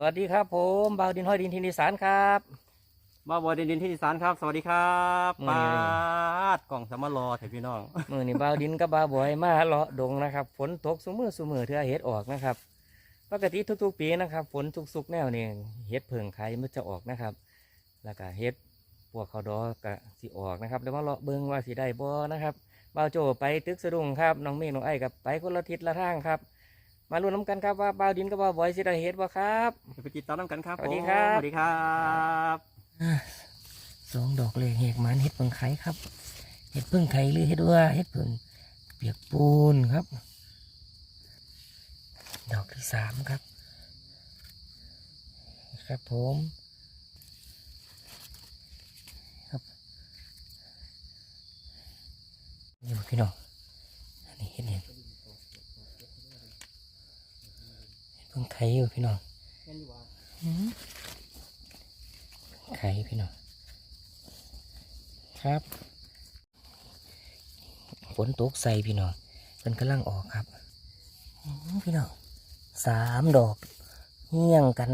สวัสดีครับผมบ่าวดินห้อยดินทินอีสานครับบ้าบอยดินดินที่อีสานครับ สวัสดีครับมื้อปานี้ดกล่องสามารถรอเถอะพี่น้อง มือนี่บ่าวดินกับบ่าวบอยมาเลาะดงนะครับฝนตกสุมือสุมือเทื่อเห็ดออกนะครับ ปกติทุกๆปีนะครับฝนทุกๆแนวนี่เห็ดเผิงไข่มันจะออกนะครับ แล้วก็เห็ดพวกเขาวดอกก็สิออกนะครับเดี๋ยวมาเลาะเบิ่งว่าสิได้บ่นะครับบ่าวโจไปตึกสะดุ้งครับน้องเมฆน้องไอ้กับไปคนละทิศละทางครับ มาลุ้นน้ำกันครับว่าบ่าวดินกับบ่าวบอยสิได้เห็ดบ่ครับเดี๋ยวไปติดตามน้ำกันครับสวัสดีผมครับสวัสดีครับสองดอกเลยเห็ดมันเห็ดเพิ่งไข่ครับ เห็ดเพิ่งไข่หรือเห็ดว่าเห็ดเพิ่งเปียกปูนครับ ดอกที่สามครับ ครับผมครับนี่บ่พี่น้องอันนี้เห็ดเนี่ยเห็ดเพิ่งไข่อยู่พี่น้องไข่พี่น้อง ครับฝนตกใส่พี่น้องเป็นกำลังออกครับพี่น้องสามดอกเงี่ยงกัน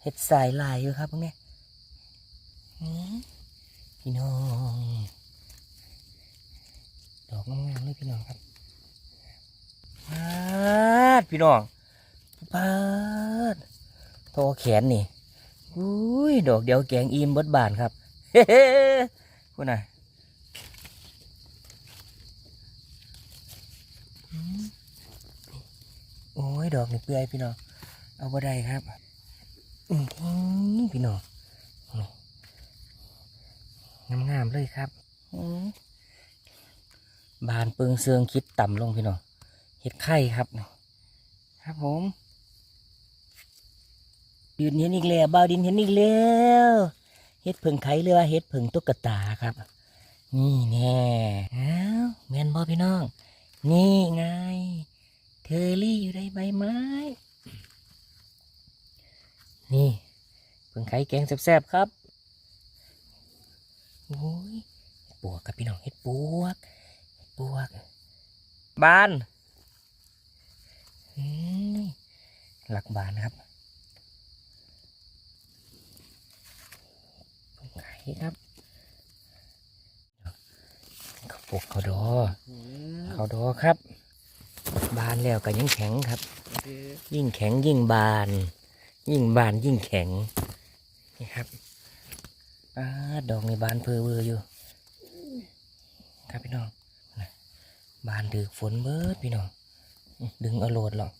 เห็ดสายลายอยู่ครับพวกนี้พี่น้อง ดอกงามๆเลยพี่น้องครับปาดพี่น้อง ปาดโทแขนนี่อุ้ยดอกเดียวแกงอิ่มเบดบานครับ เฮ้พูดหน่อยโอ้ยดอกนี่เปื่อยพี่น้องเอาบ่ได้ครับพี่น้องงามๆเลยครับบานเปิงเสืองคิดต่ำลงพี่น้องเห็ดไข่ครับ ครับผม ดินเห็นอีกแล้วบ่าวดินเห็นอีกแล้วเห็ดผึ่งไข่เรือว่าเห็ดผึ่งตุ๊กตาครับ นี่แน่อ้าวแมนบอพี่น้อง นี่ไง เทอรี่อยู่ในใบไม้ นี่ผึ่งไข่แกงแซ่บๆครับโอ้ยเห็ดปวกครับพี่น้องเห็ดปวกเห็ดปวกบานอืมหลักบานครับ ไข่ครับเขาปลูกเขาดอเขาดอครับ บานแล้วก็ยังแข็งครับ ยิ่งแข็งยิ่งบาน ยิ่งบานยิ่งแข็งนี่ครับอาดอกในบานเพอเวอร์อยู่ ครับพี่น้องนะบานถือฝนเบิดพี่น้องอื้อดึงเอาโหลดหรอก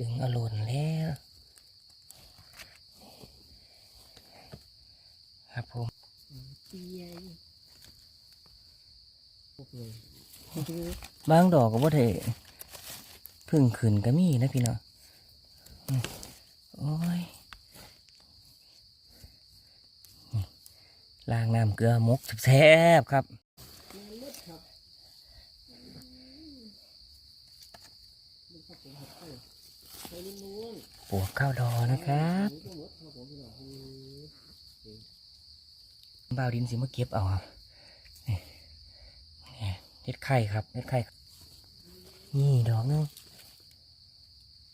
ดึงเอาโหลดแล้ว ครับผมบางดอกก็บ่ได้พึ่งขึ้นก็มีนะพี่เน้องอืมโอ้ยนี่ล้างน้ำเกลือมกแซ่บครับปวกข้าวดอนะครับ บ่าวดินสิมาเก็บเอาครับนี่นี่เฮ็ดไข่ครับเฮ็ดไข่นี่ดอกหนึง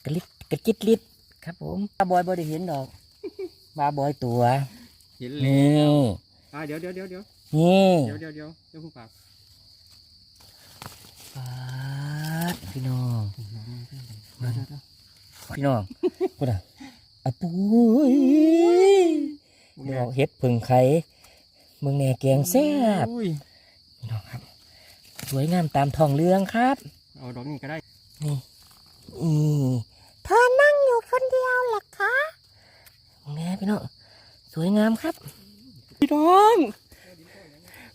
กระลิดกระจิตลิดครับผมบาบอยบอได้เห็นดอกบาบอยตัวเห็นนี่แล้วอ่าเดี๋ยวเดี๋ยวเดี๋ยวเดี๋ยวนี่เดี๋ยวเดี๋ยวเดี๋ยวเดี๋ยวผู้ปากปาดพี่น้องพี่น้องกูน่ะอะปุ้ยดอกเฮ็ดผึ่งไข่ เมืองแหน่แกงแซ่บอุ้ยพี่น้องครับ สวยงามตามท้องเรื่องครับเอาดอกนี้ก็ได้นี่อืมเธอนั่งอยู่คนเดียวหรอคะแม่พี่น้องสวยงามครับ พี่น้อง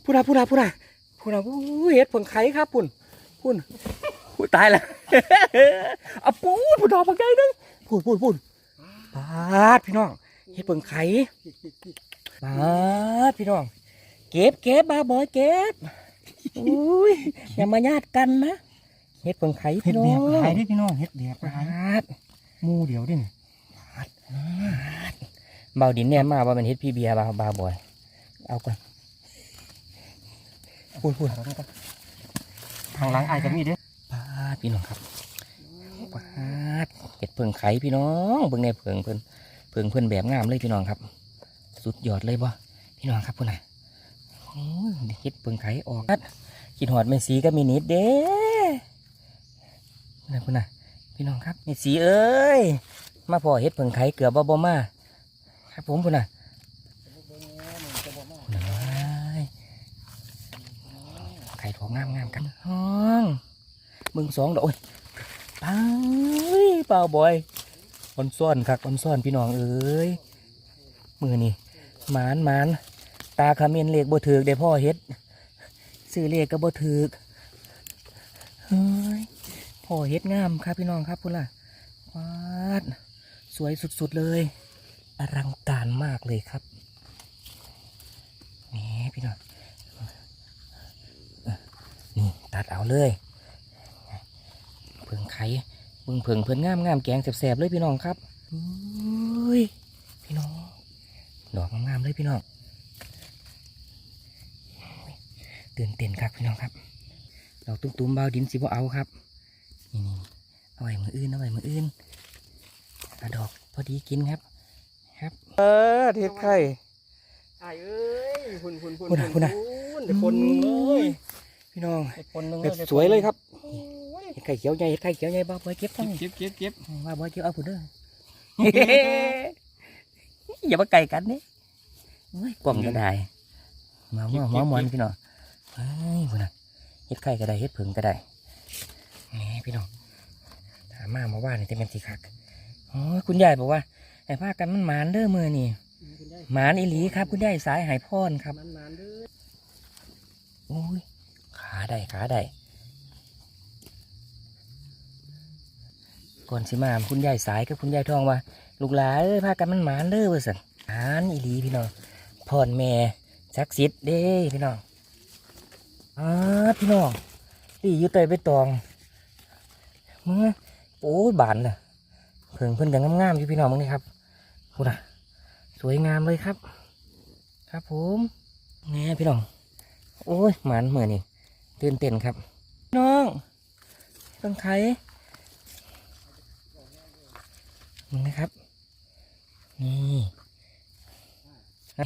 พูดอะพูดอะพูดอะพูดอะอุ้ยเห็ดผงไข่ครับปุ่นปุ่นพูดตายแล้วเอาปูดพูดดอกผักใหญ่นึงพูดพูดพูดปาดพี่น้องเห็ดผงไข่ปาดพี่น้อง เก็บเก็บบาบอยเก็บอุ้ยอย่ามาญาติกันนะเฮ็ดเพิ่งไข่เห็พี่ดน้อแดงกหายได้พี่น้องเห็ดแดกปาหายดหมูเดียวดิเบาดินเนี่ยมาว่ามันเฮ็ดพี่เบียร์บาบาบอย เอาก่อนพูดพูดทางหลังอายก็มีเด้ปาดพี่น้องครับปาดเห็ดเพิงไข่พี่น้องเบิ่งในเพิงเพิ่นเพิงเพิ่นแบบงามเลยพี่น้องครับ สุดยอดเลยบ่พี่น้องครับพุ่นน่ะโอ้ย เห็ดเพิงไข่ออกนัดกินหอดเมสีก็มีนิดเด้นะพุ่นน่ะพี่น้องครับเมสีเอ้ย มาพอเห็ดเพิงไข่เกือบบ่บ่มา ครับผมพุ่นน่ะพุ่นน่ะว้ายไข่ทองงามงามกันห้องมึงสองดอกโอ้ยไปเปล่าบอยออนซ่อนคักออนซ่อนพี่น้องเอ้ยมือนี่หมานหมาน ตาขมิ้นเลขบ่ถือกได้พ่อเฮ็ดซื้อเลขก็บ่ถือเฮ้ยพ่อเฮ็ดงามครับพี่น้องครับพุ่นล่ะวาดสวยสุดๆเลยอลังการมากเลยครับนี่พี่น้องนี่ตัดเอาเลยเพิ่งไข่เพิ่งเพิ่งเพิ่นงามงามแกงแสบๆเลยพี่น้องครับอุ้ยพี่น้องดอกงามๆเลยพี่น้อง ตื่นเต้นครับพี่น้องครับดอกตุ้มๆเบาดินสิบ่เอาครับนี่นี่เอาไว้มืออื่นเอาไว้มืออื่นอะดอกพอดีกินครับ ครับ เออเห็ดไข่ไอ้เอ้ยหุ่นหุ่นหุ่นหุ่นน่ะหุ่นน่ะเดี๋ยวคนหนึ่งเลยพี่น้องเดี๋ยวคนหนึ่งแบบสวยเลยครับเห็ดไข่เขียวใหญ่เห็ดไข่เขียวใหญ่บ้าบอยเก็บทั้งเก็บเก็บเก็บว่าบอยเก็บเอาผุนเด้ออย่ามาไก่กันนี่โอ้ยกล่องก็ได้มาหม้อหม้อหมอนพี่น้อง เฮ้ยพุ่นน่ะเฮ็ดไข่ก็ได้เฮ็ดผึ่งก็ได้นี่พี่น้องถามมามาว่านี่จะเป็นสีคักอ้ยคุณยายบอกว่าไอ้ผ้ากันมันหมานเด้อมือนี่หมานอีหลีครับ คุณยายสายหายพรครับมันนานเด้อโอ้ยขาได้ขาได้ก่อนสิมาคุณยายสายกับคุณยายทองว่า ลูกหลานเอ้ยพากันมันหมานเด้อว่าสันหมานอีหลีพี่น้องพ่อนแม่ศักดิ์สิทธิ์เด้พี่น้อง อ้าพี่น้องตีอยู่เตยไปตองมึงอะโอ้ยบานเลยเพิ่งเพิ่นกันงามๆอยู่พี่น้องมึงนี่ครับพูดนะสวยงามเลยครับ ครับผมแง่พี่น้อง โอ้ยหมันเหมือนนี่ตื่นเต้นครับ น้องต้องไขนี่นะครับ นี่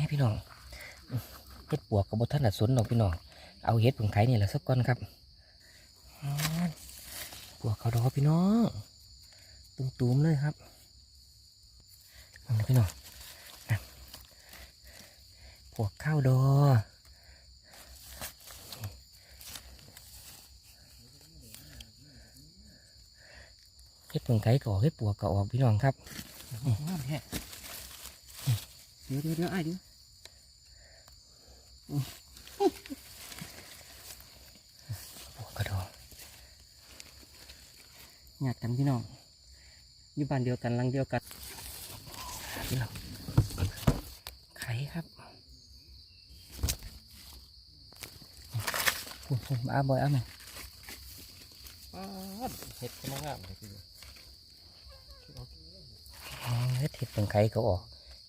นี่พี่น้องเฮ็ดปวกกับบท่านอัดสนดอกพี่น้อง เอาเฮ็ดผงไข่นี่แหละสักก้อนครับปวกเขาดอพี่น้องตุ้มๆเลยครับนี่พี่น้องปวกข้าวดอเฮ็ดผงไก่ก็ออกเฮ็ดปวกก็ออกพี่น้องครับเดี๋ยวเดี๋ยวเดี๋ยวไอ้เดี๋ยว ปวกกระดอก หยาดกันพี่น้องอยู่บ้านเดียวกันหลังเดียวกันพี่น้องไข่ครับพูดพูดมาเอาบ่อยเอาไหมเห็ดกำลังงามเลยพี่น้องอ๋อเฮ็ดเห็ดผงไก่ก็ออก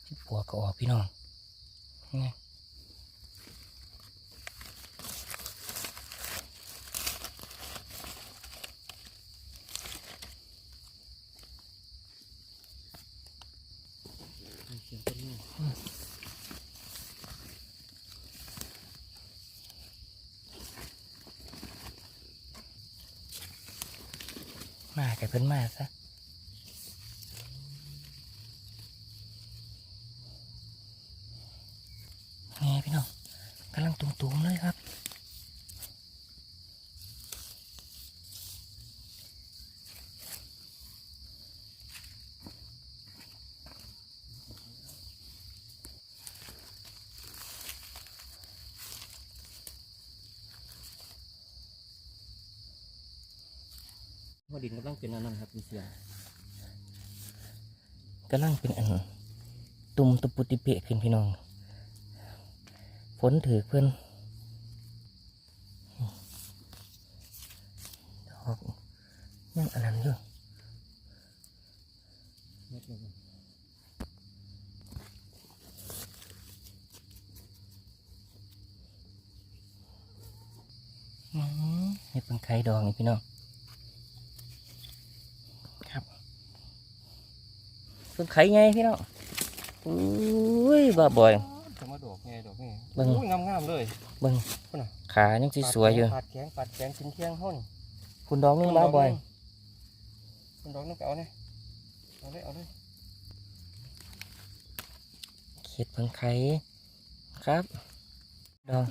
เฮ็ดปวกก็ออกพี่น้องนี่ เสียงต้นนี้ มาแต่เพิ่นมาซะนี่พี่น้องกำลังตุ่มๆเลยครับ ว่าดินกำลังเป็นอันนั้นครับเป็นเสียงกำลังเป็นอันตุ่มตุปุติเปะขึ้นพี่น้องฝนถือเพื่อนดอกยังอันนั้นอยู่เม็ดเลยอื้อหือเห็ดเป็นไข่ดองนี่พี่น้อง เพิ่งไข่ไงพี่น้องอุ้ยบ้าบอยจะมาดอกไงดอกไงเบิ่งงามงามๆเลยเบิ่งขายังสิสวยอยู่ปัดแขงปัดแขงกินเที่ยงห้นคุณดอกนึงบ้าบอยคุณดอกนึงก็เอาเนี่ยเอาเลยเอาเลยเข็ดเพิ่งไข่ครับ ดอก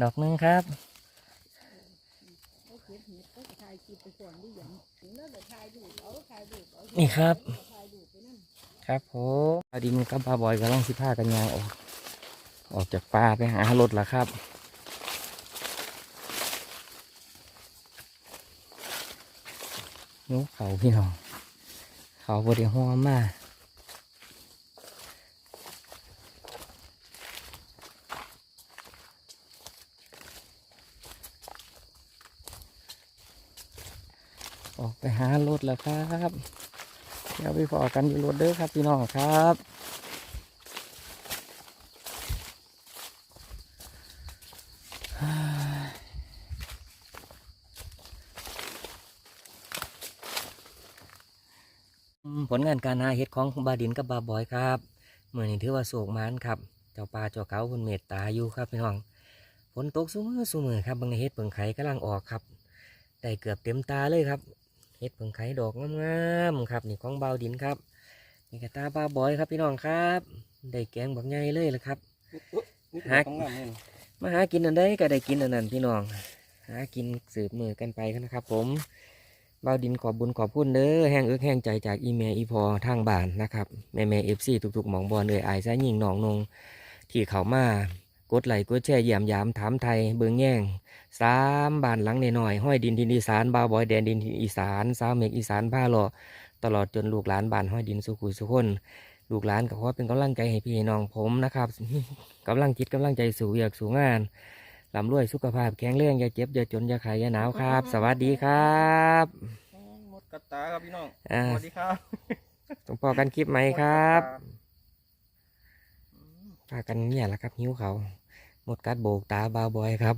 ดอกหนึงครับนี่ครับ ครับผมอดินกับปลาบอยกำลังสิพากันยางออก ออกจากป่าไปหารถล้วครับนู้เขาพี่น้อง เขาบไดีห้อมมาออกไปหารถแล้วครับ เดี๋ยวไปพอกันอยู่รถเด้อครับพี่น้องครับผลงานการหาเห็ดของบาดินกับบาบอยครับเมื่อนี้ถือว่าโศกมานครับ เจ้าปลาเจ้าเขาคนเมตตาอยู่ครับพี่น้องฝนตกสุมือสุมือครับบางในเห็ดเปิงไข่กำลังออกครับได้เกือบเต็มตาเลยครับ เห็ดเพิ่งไข่ดอกงามๆครับนี่ของเบาวดินครับนี่กระตาบาวบอยครับพี่น้องครับได้แกงบักใหญ่เลยละครับนี่ฮักงามๆเลยมาหากินอันใดก็ได้กินอันนั้นพี่น้อง หากินสืบมือกันไปกันนะครับ ผมเบาวดินขอบบุญขอบคุณเด้อแห้งเอื้อแห้งใจจากอีเมลอีพอทางบ้านนะครับแม่แม่เอฟซีทุกๆหมองบอลเลยอายซะยิงหนองนงที่เขามา กดไลค์กดแชร์เยี่ยมยามถามไทยเบิงแย่งสามบ้านหลังหน่อยๆห้อยดินทินอีสานบาวบอยแดนดินทินอีสานสาวเมกอีสานผ้าหล่อตลอดจนลูกหลานบ้านห้อยดินสุขุยสุขคนลูกหลานก็ขอเป็นกำลังใจให้พี่น้องผมนะครับกำลังจิตกำลังใจสู่อยากสู่งานลำรวยสุขภาพแข็งแรงอย่าเจ็บอย่าจนอย่าขายอย่าหนาวครับ สวัสดีครับหมดกระตาครับพี่น้องอ่าสวัสดีครับต้องพอกันคลิปไหมครับพากันเนี่ยแหละครับหิวเขาว หมดการโบกตาบาวบอยครับ